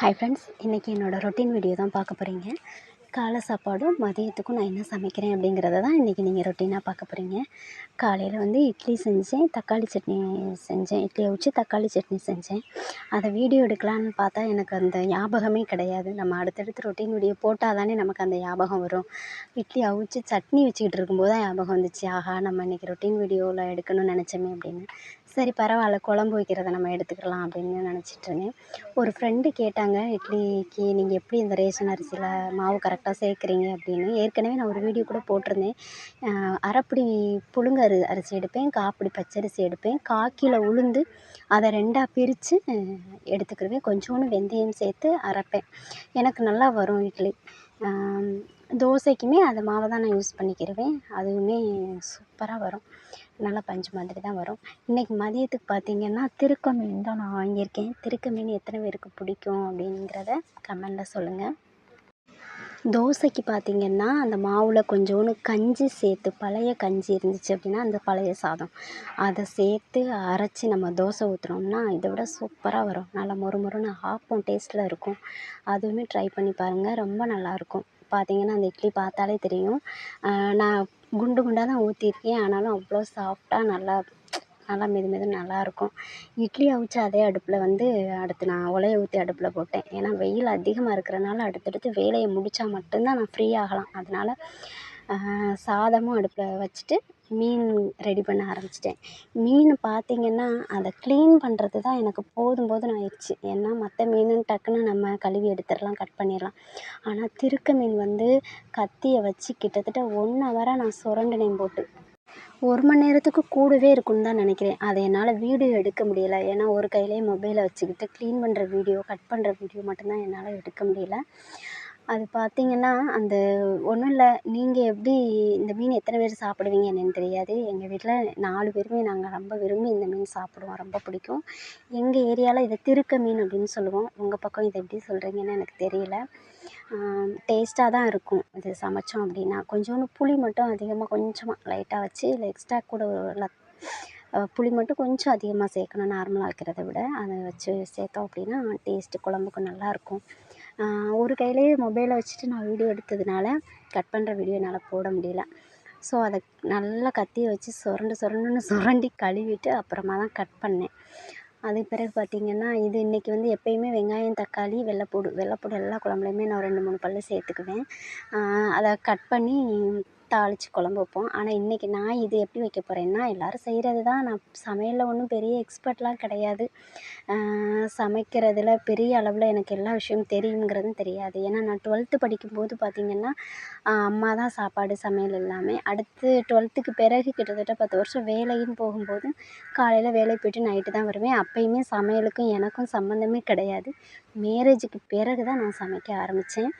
Hi friends இன்றைக்கி என்னோடய routine video தான் பார்க்க போகிறீங்க காலை சாப்பாடும் மதியத்துக்கும் நான் என்ன சமைக்கிறேன் அப்படிங்கிறத தான் இன்றைக்கி நீங்கள் ரொட்டீனாக பார்க்க போகிறீங்க காலையில் வந்து இட்லி செஞ்சேன் தக்காளி சட்னி செஞ்சேன் இட்லியை வச்சு தக்காளி சட்னி செஞ்சேன். அதை வீடியோ எடுக்கலான்னு பார்த்தா எனக்கு அந்த ஞாபகமே கிடையாது. நம்ம அடுத்தடுத்து ரொட்டீன் வீடியோ போட்டால் தானே நமக்கு அந்த ஞாபகம் வரும். இட்லி அவிச்சு சட்னி வச்சுக்கிட்டு இருக்கும்போது தான் ஞாபகம் வந்துச்சு. ஆஹா நம்ம இன்றைக்கி ரொட்டீன் வீடியோவில் எடுக்கணும்னு நினச்சோமே அப்படின்னு. சரி பரவாயில்ல குழம்பு வைக்கிறத நம்ம எடுத்துக்கலாம் அப்படின்னு நினச்சிட்ருந்தேன் ஒரு ஃப்ரெண்டு கேட்டாங்க இட்லிக்கு நீங்கள் எப்படி இந்த ரேஷன் அரிசியில் மாவு கரெக்டாக சேர்க்குறீங்க அப்படின்னு. ஏற்கனவே நான் ஒரு வீடியோ கூட போட்டிருந்தேன். அரைப்படி புழுங்க அரி அரிசி எடுப்பேன் காப்படி பச்சரிசி எடுப்பேன். காக்கில் உளுந்து அதை ரெண்டாக பிரித்து எடுத்துக்கிடுவேன் கொஞ்சோண்டு வெந்தயம் சேர்த்து அரைப்பேன். எனக்கு நல்லா வரும் இட்லி. தோசைக்குமே அந்த மாவை தான் நான் யூஸ் பண்ணிக்கிடுவேன் அதுவுமே சூப்பராக வரும். நல்லா பஞ்சு மாதிரி தான் வரும். இன்றைக்கி மதியத்துக்கு பார்த்திங்கன்னா திருக்க மீன் தான் நான் வாங்கியிருக்கேன். திருக்க மீன் எத்தனை பேருக்கு பிடிக்கும் அப்படிங்கிறத கமெண்டில் சொல்லுங்கள் தோசைக்கு பார்த்திங்கன்னா அந்த மாவில் கொஞ்சோண்டு கஞ்சி சேர்த்து பழைய கஞ்சி இருந்துச்சு அப்படின்னா அந்த பழைய சாதம். அதை சேர்த்து அரைச்சி நம்ம தோசை ஊற்றுனோம்னா இதை விட சூப்பராக வரும். நல்லா மொறு மொறுன்னு ஆப்பம் டேஸ்ட்டில் இருக்கும். அதுவுமே ட்ரை பண்ணி பாருங்கள் ரொம்ப நல்லாயிருக்கும் பார்த்திங்கன்னா அந்த இட்லி பார்த்தாலே தெரியும். நான் குண்டு குண்டாக தான் ஊற்றிருக்கேன் ஆனாலும் அவ்வளோ சாஃப்டாக நல்லா நல்லா மெது மெதுன்னு நல்லாயிருக்கும் இட்லி அவிச்ச அதே அடுப்பில் வந்து அடுத்து நான் உலையை ஊற்றி அடுப்பில் போட்டேன். ஏன்னா வெயில் அதிகமாக இருக்கிறனால அடுத்தடுத்து வேலையை முடித்தா மட்டும்தான் நான் ஃப்ரீ ஆகலாம். அதனால் சாதமும் அடுப்பில் வச்சுட்டு மீன் ரெடி பண்ண ஆரம்பிச்சிட்டேன். மீன் பார்த்திங்கன்னா அதை க்ளீன் பண்ணுறது தான் எனக்கு போதும் போதும்னு ஆயிடுச்சு. ஏன்னா மற்ற மீன் டக்குன்னு நம்ம கழுவி எடுத்துடலாம் கட் பண்ணிடலாம். ஆனால் திருக்க மீன் வந்து கத்தியை வச்சு கிட்டத்தட்ட ஒன் ஹவராக நான் சுரண்டினேன் போட்டு. ஒரு மணி நேரத்துக்கு கூடவே இருக்கும்னு தான் நினைக்கிறேன். அதை என்னால் வீடியோ எடுக்க முடியலை. ஏன்னா ஒரு கையிலேயே மொபைலை வச்சுக்கிட்டு க்ளீன் பண்ணுற வீடியோ கட் பண்ணுற வீடியோ மட்டும்தான் என்னால் எடுக்க முடியல. அது பார்த்தீங்கன்னா அந்த ஒன்றும் இல்லை நீங்கள் எப்படி இந்த மீன் எத்தனை பேர் சாப்பிடுவீங்க என்னென்னு தெரியாது. எங்கள் வீட்டில் நாலு பேருமே நாங்கள் ரொம்ப விரும்பி இந்த மீன் சாப்பிடுவோம். ரொம்ப பிடிக்கும். எங்கள் ஏரியாவில் இதை திருக்க மீன் அப்படின்னு சொல்லுவோம். உங்கள் பக்கம் இதை எப்படி சொல்கிறீங்கன்னு எனக்கு தெரியல. டேஸ்ட்டாக தான் இருக்கும். இது சமைச்சோம் அப்படின்னா கொஞ்சோண்டு புளி மட்டும் அதிகமாக கொஞ்சமாக லைட்டாக வச்சு இல்லை எக்ஸ்ட்ரா கூட ஒரு புளி மட்டும் கொஞ்சம் அதிகமாக சேர்க்கணும் நார்மலாக வைக்கிறத விட. அதை வச்சு சேர்த்தோம் அப்படின்னா டேஸ்ட்டு குழம்புக்கு நல்லாயிருக்கும் ஒரு கையிலேயே மொபைலை வச்சுட்டு நான் வீடியோ எடுத்ததுனால கட் பண்ணுற வீடியோ என்னால் போட முடியல. ஸோ அதை நல்லா கத்தியை வச்சு சுரண்டு சுரண்டுன்னு சுரண்டி கழுவிட்டு அப்புறமா தான் கட் பண்ணேன். அதுக்கு பிறகு பார்த்திங்கன்னா இது இன்றைக்கி வந்து எப்பயுமே வெங்காயம் தக்காளி வெள்ளைப்பூடு வெள்ளைப்பூடு எல்லா குழம்புலையுமே நான் ரெண்டு மூணு பல் சேர்த்துக்குவேன். அதை கட் பண்ணி தாளித்து குழம்பு வைப்போம். ஆனால் இன்றைக்கி நான் இது எப்படி வைக்க போகிறேன்னா எல்லோரும் செய்கிறது தான் நான் சமையலில் ஒன்றும் பெரிய எக்ஸ்பர்ட்லாம் கிடையாது. சமைக்கிறதில் பெரிய அளவில் எனக்கு எல்லா விஷயமும் தெரியுங்கிறதும் தெரியாது. ஏன்னா நான் டுவெல்த்து படிக்கும்போது பார்த்திங்கன்னா அம்மா தான் சாப்பாடு சமையல் எல்லாமே. அடுத்து டுவெல்த்துக்கு பிறகு கிட்டத்தட்ட பத்து வருஷம் வேலைன்னு போகும்போது காலையில் வேலைக்கு போய்ட்டு நைட்டு தான் வருவேன். அப்போயுமே சமையலுக்கும் எனக்கும் சம்மந்தமே கிடையாது. மேரேஜுக்கு பிறகு தான் நான் சமைக்க ஆரம்பித்தேன்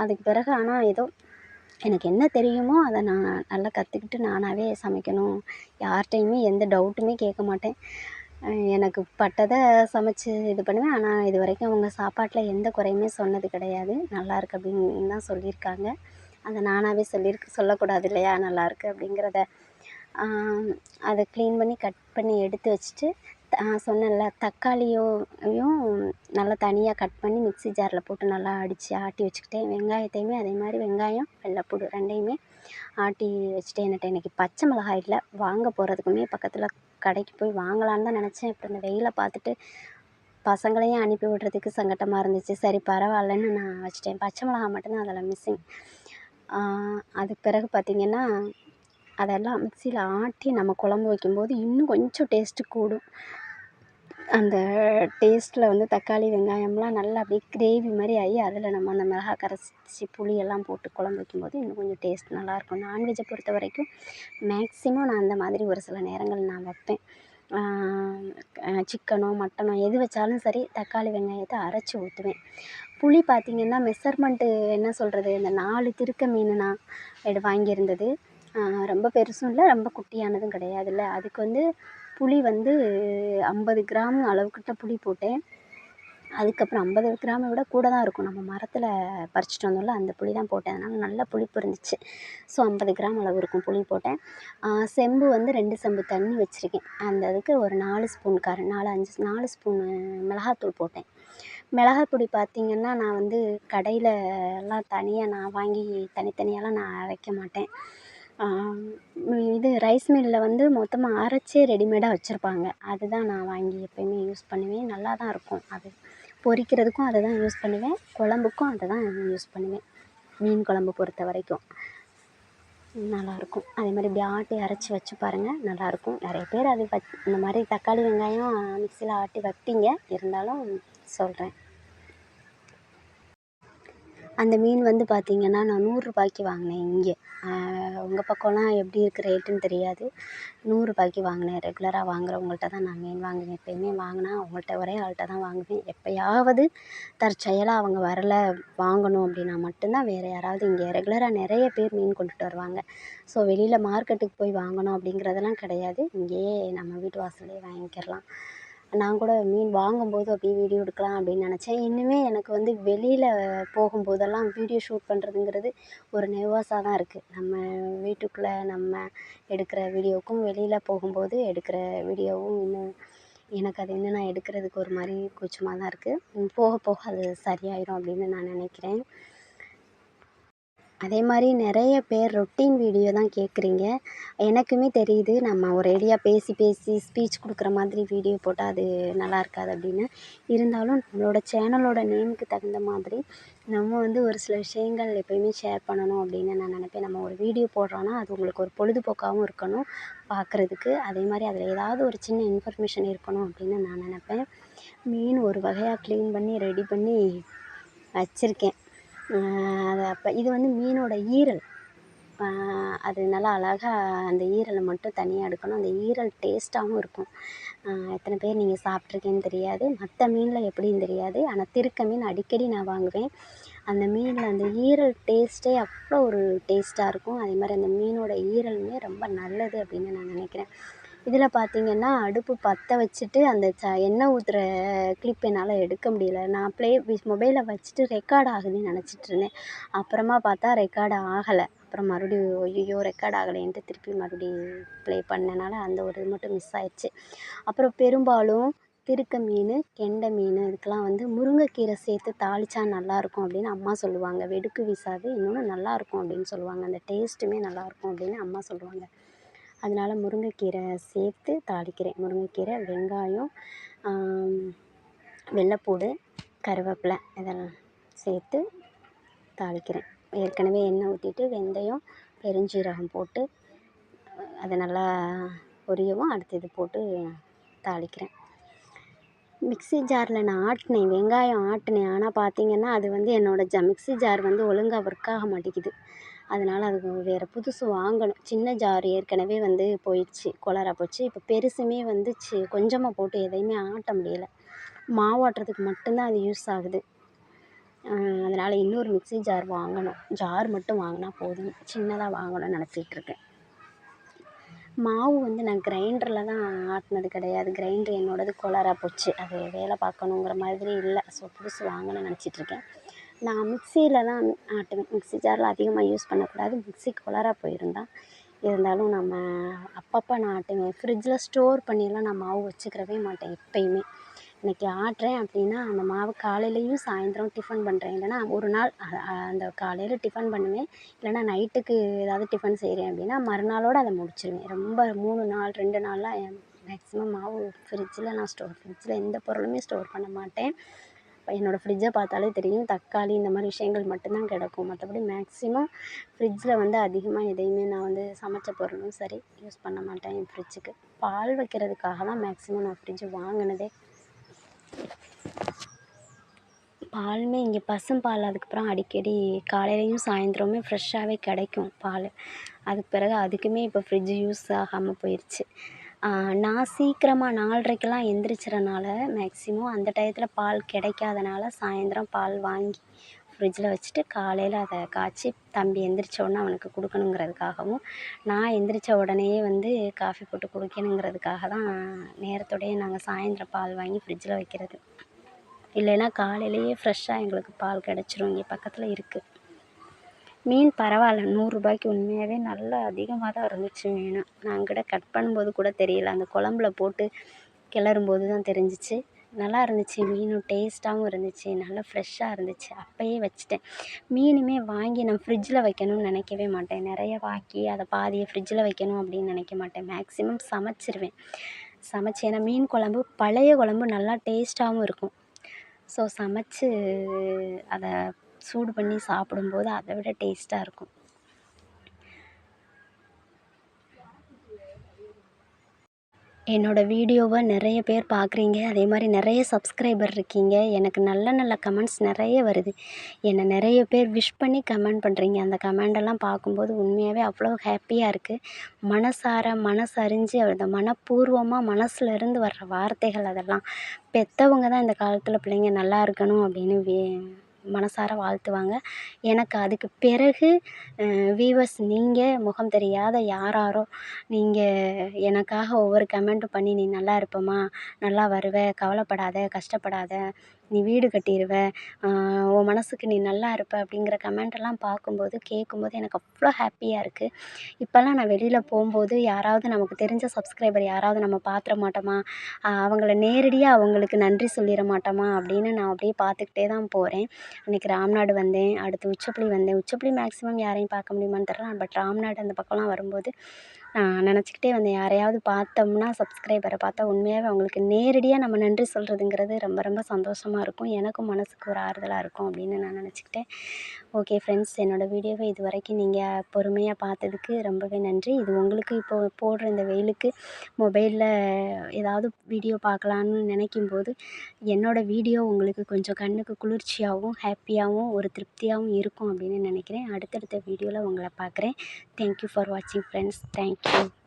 அதுக்கு பிறகு ஆனால் ஏதோ எனக்கு என்ன தெரியுமோ அதை நான் நல்லா கற்றுக்கிட்டு நானாகவே சமைக்கணும். யார்கிட்டையுமே எந்த டவுட்டுமே கேட்க மாட்டேன். எனக்கு பட்டதை சமைச்சு இது பண்ணுவேன். ஆனால் இது வரைக்கும் அவங்க சாப்பாட்டில் எந்த குறையுமே சொன்னது கிடையாது. நல்லாயிருக்கு அப்படின்னு தான் சொல்லியிருக்காங்க. அதை நானாகவே சொல்லியிருக்கு சொல்லக்கூடாது இல்லையா? நல்லாயிருக்கு அப்படிங்கிறத அதை க்ளீன் பண்ணி கட் பண்ணி எடுத்து வச்சுட்டு சொன்னேன்ல தக்காளியும் நல்லா தனியாக கட் பண்ணி மிக்ஸி ஜாரில் போட்டு நல்லா அடித்து ஆட்டி வச்சுக்கிட்டேன் வெங்காயத்தையுமே அதே மாதிரி வெங்காயம் வெள்ளைப்பூடு ரெண்டையுமே ஆட்டி வச்சுட்டேன் என்கிட்ட இன்றைக்கி பச்சை மிளகாய் இல்லை வாங்க போகிறதுக்குமே பக்கத்தில் கடைக்கு போய் வாங்கலான்னு தான் நினச்சேன். இப்போ இந்த வெயிலை பார்த்துட்டு பசங்களையும் அனுப்பி விடுறதுக்கு சங்கட்டமாக இருந்துச்சு. சரி பரவாயில்லன்னு நான் வச்சுட்டேன். பச்சை மிளகாய் மட்டும்தான் அதில் மிஸ்ஸிங் அதுக்கு பிறகு பார்த்திங்கன்னா அதெல்லாம் மிக்ஸியில் ஆட்டி நம்ம குழம்பு வைக்கும்போது இன்னும் கொஞ்சம் டேஸ்ட்டு கூடும். அந்த டேஸ்ட்டில் வந்து தக்காளி வெங்காயம்லாம் நல்லா அப்படியே கிரேவி மாதிரி ஆகி அதில் நம்ம அந்த மிளகா கரைச்சி புளி எல்லாம் போட்டு குழம்பு வைக்கும்போது இன்னும் கொஞ்சம் டேஸ்ட் நல்லாயிருக்கும். நான்வெஜ்ஜை பொறுத்த வரைக்கும் மேக்ஸிமம் நான் அந்த மாதிரி ஒரு சில நேரங்கள் நான் வைப்பேன். சிக்கனோ மட்டனோ எது வச்சாலும் சரி தக்காளி வெங்காயத்தை அரைச்சி ஊற்றுவேன் புளி பார்த்திங்கன்னா மெஷர்மெண்ட்டு என்ன சொல்கிறது இந்த நாலு திருக்க மீன் நான் எடு வாங்கியிருந்தது. ரொம்ப பெருசும் இல்லை ரொம்ப குட்டியானதும் கிடையாதுல்ல. அதுக்கு வந்து புளி வந்து ஐம்பது கிராம் அளவுக்கிட்ட புளி போட்டேன். அதுக்கப்புறம் ஐம்பது கிராமை விட கூட தான் இருக்கும். நம்ம மரத்தில் பறிச்சிட்டு வந்தோம்ல அந்த புளி தான் போட்டேன். அதனால் நல்ல புளிப்பு இருந்துச்சு. ஸோ ஐம்பது கிராம் அளவு இருக்கும் புளி போட்டேன். செம்பு வந்து ரெண்டு செம்பு தண்ணி வச்சுருக்கேன். அந்த அதுக்கு ஒரு நாலு ஸ்பூன் கர நாலு அஞ்சு நாலு ஸ்பூனு மிளகாத்தூள் போட்டேன். மிளகாய் பொடி பார்த்திங்கன்னா நான் வந்து கடையில் எல்லாம் தனியாக நான் வாங்கி தனித்தனியாலாம் நான் அரைக்க மாட்டேன். இது ரைஸ் மில்லில் வந்து மொத்தமாக அரைச்சே ரெடிமேடாக வச்சுருப்பாங்க. அதுதான் நான் வாங்கி எப்போயுமே யூஸ் பண்ணுவேன். நல்லா தான் இருக்கும். அது பொரிக்கிறதுக்கும் அதை தான் யூஸ் பண்ணுவேன். குழம்புக்கும் அதை தான் யூஸ் பண்ணுவேன். மீன் குழம்பு பொறுத்த வரைக்கும். நல்லாயிருக்கும். அதே மாதிரி இப்படி ஆட்டி அரைச்சி வச்சு பாருங்கள் நல்லாயிருக்கும். நிறைய பேர் அது வச் இந்த மாதிரி தக்காளி வெங்காயம் மிக்சியில் ஆட்டி வைப்பீங்க. இருந்தாலும் சொல்கிறேன் அந்த மீன் வந்து பார்த்திங்கன்னா நான் நூறுரூபாய்க்கு வாங்கினேன் இங்கே. உங்கள் பக்கம்லாம் எப்படி இருக்குது ரேட்டுன்னு தெரியாது. நூறுரூபாய்க்கு வாங்கினேன். ரெகுலராக வாங்குறவங்கள்ட்ட தான் நான் மீன் வாங்குவேன் எப்போயுமே வாங்கினா அவங்கள்ட்ட ஒரே ஆள்கிட்ட தான் வாங்குவேன். எப்போயாவது தற்செயலாக அவங்க வரல வாங்கணும் அப்படின்னா மட்டும்தான் வேறு யாராவது இங்கே ரெகுலராக நிறைய பேர் மீன் கொண்டுட்டு வருவாங்க. ஸோ வெளியில் மார்க்கெட்டுக்கு போய் வாங்கணும் அப்படிங்கிறதெல்லாம் கிடையாது. இங்கேயே நம்ம வீட்டு வாசல்லேயே வாங்கிக்கிடலாம் நான் கூட மீன் வாங்கும்போது அப்படியே வீடியோ எடுக்கலாம் அப்படின்னு நினச்சேன். இன்னுமே எனக்கு வந்து வெளியில் போகும்போதெல்லாம் வீடியோ ஷூட் பண்ணுறதுங்கிறது ஒரு நெர்வஸாக தான் இருக்குது நம்ம வீட்டுக்குள்ளே நம்ம எடுக்கிற வீடியோவுக்கும் வெளியில் போகும்போது எடுக்கிற வீடியோவும் இன்னும் எனக்கு அது இன்னும் நான் எடுக்கிறதுக்கு ஒரு மாதிரி கூச்சமாக தான் இருக்குது போக போக அது சரியாயிடும் அப்படின்னு நான் நினைக்கிறேன். அதே மாதிரி நிறைய பேர் ரொட்டீன் வீடியோ தான் கேட்குறீங்க. எனக்குமே தெரியுது நம்ம ஒரேடியாக பேசி பேசி ஸ்பீச் கொடுக்குற மாதிரி வீடியோ போட்டால் அது நல்லா இருக்காது அப்படின்னு. இருந்தாலும் நம்மளோட சேனலோட நேமுக்கு தகுந்த மாதிரி நம்ம வந்து ஒரு சில விஷயங்கள் எப்போயுமே ஷேர் பண்ணணும் அப்படின்னு நான் நினைப்பேன். நம்ம ஒரு வீடியோ போடுறோன்னா அது உங்களுக்கு ஒரு பொழுதுபோக்காகவும் இருக்கணும் பார்க்குறதுக்கு. அதே மாதிரி அதில் ஏதாவது ஒரு சின்ன இன்ஃபர்மேஷன் இருக்கணும் அப்படின்னு நான் நினைப்பேன். மீன் ஒரு வகையாக க்ளீன் பண்ணி ரெடி பண்ணி வச்சுருக்கேன். அது அப்போ இது வந்து மீனோட ஈரல். அது நல்லா அழகா அந்த ஈரலை மட்டும் தனியாக எடுக்கணும். அந்த ஈரல் டேஸ்ட்டாகவும் இருக்கும். எத்தனை பேர் நீங்கள் சாப்பிட்ருக்கீங்கன்னு தெரியாது. மற்ற மீனில் எப்படின்னு தெரியாது. ஆனால் திருக்க மீன் அடிக்கடி நான் வாங்குவேன். அந்த மீனில் அந்த ஈரல் டேஸ்ட்டே அவ்வளோ ஒரு டேஸ்ட்டாக இருக்கும். அதே மாதிரி அந்த மீனோட ஈரலுமே ரொம்ப நல்லது அப்படின்னு நான் நினைக்கிறேன். இதில் பார்த்திங்கன்னா அடுப்பு பற்ற வச்சுட்டு அந்த ச எண்ணெய் ஊற்றுற கிளிப் என்னால் எடுக்க முடியல. நான் ப்ளே மொபைலை வச்சுட்டு ரெக்கார்ட் ஆகுதுன்னு நினச்சிட்ருந்தேன் அப்புறமா பார்த்தா ரெக்கார்ட் ஆகலை. அப்புறம் மறுபடியும் ஐயையோ ரெக்கார்ட் ஆகலைன்ட்டு திருப்பி மறுபடி ப்ளே பண்ணனால அந்த ஒரு இது மட்டும் மிஸ் ஆயிடுச்சு. அப்புறம் பெரும்பாலும் திருக்க மீன் கெண்டை மீன் இதுக்கெலாம் வந்து முருங்கைக்கீரை சேர்த்து தாளித்தா நல்லாயிருக்கும் அப்படின்னு அம்மா சொல்லுவாங்க. வெடுக்கு வீசாது இன்னொன்று நல்லாயிருக்கும் அப்படின்னு சொல்லுவாங்க. அந்த டேஸ்ட்டுமே நல்லாயிருக்கும் அப்படின்னு அம்மா சொல்லுவாங்க. அதனால முருங்கைக்கீரை சேர்த்து தாளிக்கிறேன். முருங்கைக்கீரை வெங்காயம் வெள்ளைப்பூடு கருவேப்பிலை இதெல்லாம் சேர்த்து தாளிக்கிறேன். ஏற்கனவே எண்ணெய் ஊற்றிட்டு வெந்தயம் பெருஞ்சீரகம் போட்டு அதை நல்லா பொரியவும் அடுத்து இது போட்டு தாளிக்கிறேன். மிக்ஸி ஜாரில் நான் ஆட்டினேன். வெங்காயம் ஆட்டினேன். ஆனால் பார்த்திங்கன்னா அது வந்து என்னோடய ஜ மிக்ஸி ஜார் வந்து ஒழுங்காக ஒர்க் ஆக மாட்டேங்குது. அதனால் அதுக்கு வேறு புதுசு வாங்கணும். சின்ன ஜார் ஏற்கனவே வந்து போயிடுச்சு கொளரா போச்சு. இப்போ பெருசுமே வந்துச்சு. கொஞ்சமாக போட்டு எதையுமே ஆட்ட முடியலை. மாவு ஆட்டுறதுக்கு மட்டும்தான் அது யூஸ் ஆகுது. அதனால் இன்னொரு மிக்ஸி ஜார் வாங்கணும். ஜார் மட்டும் வாங்கினா போதும். சின்னதாக வாங்கணும்னு நினச்சிட்ருக்கேன் மாவு வந்து நான் கிரைண்டரில் தான் ஆட்டினது கிடையாது. கிரைண்டர் என்னோடது கொளரா போச்சு. அது வேலை பார்க்கணுங்கிற மாதிரி இல்லை. ஸோ புதுசு வாங்கணும்னு நினச்சிட்ருக்கேன் நான் மிக்சியில் தான் ஆட்டுவேன். மிக்ஸி ஜாரில் அதிகமாக யூஸ் பண்ணக்கூடாது. மிக்ஸி கொளரா போயிருந்தால் இருந்தாலும் நம்ம அப்பப்போ நான் ஆட்டுவேன். ஃப்ரிட்ஜில் ஸ்டோர் பண்ணியெல்லாம் நான் மாவு வச்சுக்கிறவே மாட்டேன் எப்போயுமே. இன்றைக்கி ஆட்டுறேன் அப்படின்னா அந்த மாவு காலையிலையும் சாயந்தரம் டிஃபன் பண்ணுறேன் இல்லைனா ஒரு நாள் அந்த காலையில் டிஃபன் பண்ணுவேன். இல்லைனா நைட்டுக்கு ஏதாவது டிஃபன் செய்கிறேன் அப்படின்னா மறுநாளோடு அதை முடிச்சிடுவேன் ரொம்ப மூணு நாள் ரெண்டு நாளெலாம் மேக்ஸிமம் மாவு ஃப்ரிட்ஜில் நான் ஸ்டோர் ஃப்ரிட்ஜில் எந்த பொருளுமே ஸ்டோர் பண்ண மாட்டேன். என்னோடய ஃப்ரிட்ஜை பார்த்தாலே தெரியும். தக்காளி இந்த மாதிரி விஷயங்கள் மட்டும்தான் கிடக்கும். மற்றபடி மேக்ஸிமம் ஃப்ரிட்ஜில் வந்து அதிகமாக எதையுமே நான் வந்து சமைச்ச பொருளும் சரி யூஸ் பண்ண மாட்டேன் என் ஃப்ரிட்ஜுக்கு பால் வைக்கிறதுக்காக தான் மேக்ஸிமம் நான் ஃப்ரிட்ஜு வாங்கினதே. பாலுமே இங்கே பசும்பால் அதுக்கப்புறம் அடிக்கடி காலையிலையும் சாயந்தரமே ஃப்ரெஷ்ஷாகவே கிடைக்கும் பால். அதுக்கு பிறகு அதுக்குமே இப்போ ஃப்ரிட்ஜு யூஸ் ஆகாமல் போயிடுச்சு நான் சீக்கிரமாக நால்ரைக்கெல்லாம் எந்திரிச்சிறனால மேக்ஸிமம் அந்த டயத்தில் பால் கிடைக்காதனால சாயந்தரம் பால் வாங்கி ஃப்ரிட்ஜில் வச்சுட்டு காலையில் அதை காய்ச்சி தம்பி எந்திரிச்ச உடனே அவனுக்கு கொடுக்கணுங்கிறதுக்காகவும் நான் எந்திரிச்ச உடனேயே வந்து காஃபி போட்டு குடிக்கணுங்கிறதுக்காக தான் நேரத்தோடயே நாங்கள் சாயந்தரம் பால் வாங்கி ஃப்ரிட்ஜில் வைக்கிறது. இல்லைன்னா காலையிலேயே ஃப்ரெஷ்ஷாக எங்களுக்கு பால் கிடச்சிரும் இங்கே பக்கத்தில் இருக்குது மீன் பரவாயில்ல நூறுரூபாய்க்கு உண்மையாகவே நல்லா அதிகமாக தான் இருந்துச்சு மீன். நான் கூட கட் பண்ணும்போது கூட தெரியல. அந்த குழம்புல போட்டு கிளறும்போது தான் தெரிஞ்சிச்சு. நல்லா இருந்துச்சு மீனும் டேஸ்ட்டாகவும் இருந்துச்சு நல்லா ஃப்ரெஷ்ஷாக இருந்துச்சு. அப்போயே வச்சுட்டேன். மீனுமே வாங்கி நான் ஃப்ரிட்ஜில் வைக்கணும்னு நினைக்கவே மாட்டேன். நிறைய வாங்கி அதை பாதியை ஃப்ரிட்ஜில் வைக்கணும் அப்படின்னு நினைக்க மாட்டேன். மேக்ஸிமம் சமைச்சிருவேன். சமைச்சு ஏன்னா மீன் குழம்பு பழைய குழம்பு நல்லா டேஸ்ட்டாகவும் இருக்கும். ஸோ சமைச்சு அதை சூடு பண்ணி சாப்பிடும்போது அதை விட டேஸ்ட்டாக இருக்கும். என்னோடய வீடியோவை நிறைய பேர் பார்க்குறீங்க அதே மாதிரி நிறைய சப்ஸ்கிரைபர் இருக்கீங்க. எனக்கு நல்ல நல்ல கமெண்ட்ஸ் நிறைய வருது. என்னை நிறைய பேர் விஷ் பண்ணி கமெண்ட் பண்ணுறீங்க அந்த கமெண்டெல்லாம் பார்க்கும்போது உண்மையாகவே அவ்வளோ ஹாப்பியாக இருக்குது மனசார மனசறிஞ்சு அந்த மனப்பூர்வமாக மனசில் இருந்து வர்ற வார்த்தைகள் அதெல்லாம். பெற்றவங்க தான் இந்த காலத்தில் பிள்ளைங்க நல்லா இருக்கணும் அப்படின்னு வே மனசார வாழ்த்துவாங்க. எனக்கு அதுக்கு பிறகு வீவர்ஸ் நீங்கள் முகம் தெரியாத யாராரோ நீங்கள் எனக்காக ஒவ்வொரு கமெண்ட்டும் பண்ணி நீ நல்லா இருப்பம்மா நல்லா வருவ கவலைப்படாத கஷ்டப்படாத நீ வீடு கட்டிடுவ உன் மனசுக்கு நீ நல்லா இருப்ப அப்படிங்கிற கமெண்டெல்லாம் பார்க்கும்போது கேட்கும்போது எனக்கு அவ்வளோ ஹாப்பியாக இருக்குது இப்போல்லாம் நான் வெளியில் போகும்போது யாராவது நமக்கு தெரிஞ்ச சப்ஸ்கிரைபர் யாராவது நம்ம பார்த்துற மாட்டோமா? அவங்கள நேரடியாக அவங்களுக்கு நன்றி சொல்லிட மாட்டோமா? அப்படின்னு நான் அப்படியே பார்த்துக்கிட்டே தான் போகிறேன் அன்றைக்கி ராம்நாடு வந்தேன் அடுத்து உச்சப்பள்ளி வந்தேன். உச்சப்பள்ளி மேக்ஸிமம் யாரையும் பார்க்க முடியுமான்னு தெரில பட் ராம்நாடு அந்த பக்கம்லாம் வரும்போது நான் நினச்சிக்கிட்டே வந்தேன் யாரையாவது பார்த்தோம்னா சப்ஸ்கிரைபரை பார்த்தா உண்மையாகவே அவங்களுக்கு நேரடியாக நம்ம நன்றி சொல்கிறதுங்கிறது ரொம்ப ரொம்ப சந்தோஷமாக இருக்கும். எனக்கும் மனதுக்கு ஒரு ஆறுதலாக இருக்கும் அப்படின்னு நான் நினச்சிக்கிட்டேன். ஓகே ஃப்ரெண்ட்ஸ் என்னோடய வீடியோவை இது வரைக்கும் நீங்கள் பொறுமையாக பார்த்ததுக்கு ரொம்பவே நன்றி. இது உங்களுக்கு இப்போது போடுற இந்த வெயிலுக்கு மொபைலில் ஏதாவது வீடியோ பார்க்கலான்னு நினைக்கும் போது என்னோடய வீடியோ உங்களுக்கு கொஞ்சம் கண்ணுக்கு குளிர்ச்சியாகவும் ஹாப்பியாகவும் ஒரு திருப்தியாகவும் இருக்கும் அப்படின்னு நினைக்கிறேன். அடுத்தடுத்த வீடியோவில் உங்களை பார்க்குறேன். தேங்க்யூ ஃபார் வாட்சிங் ஃப்ரெண்ட்ஸ் தேங்க்யூ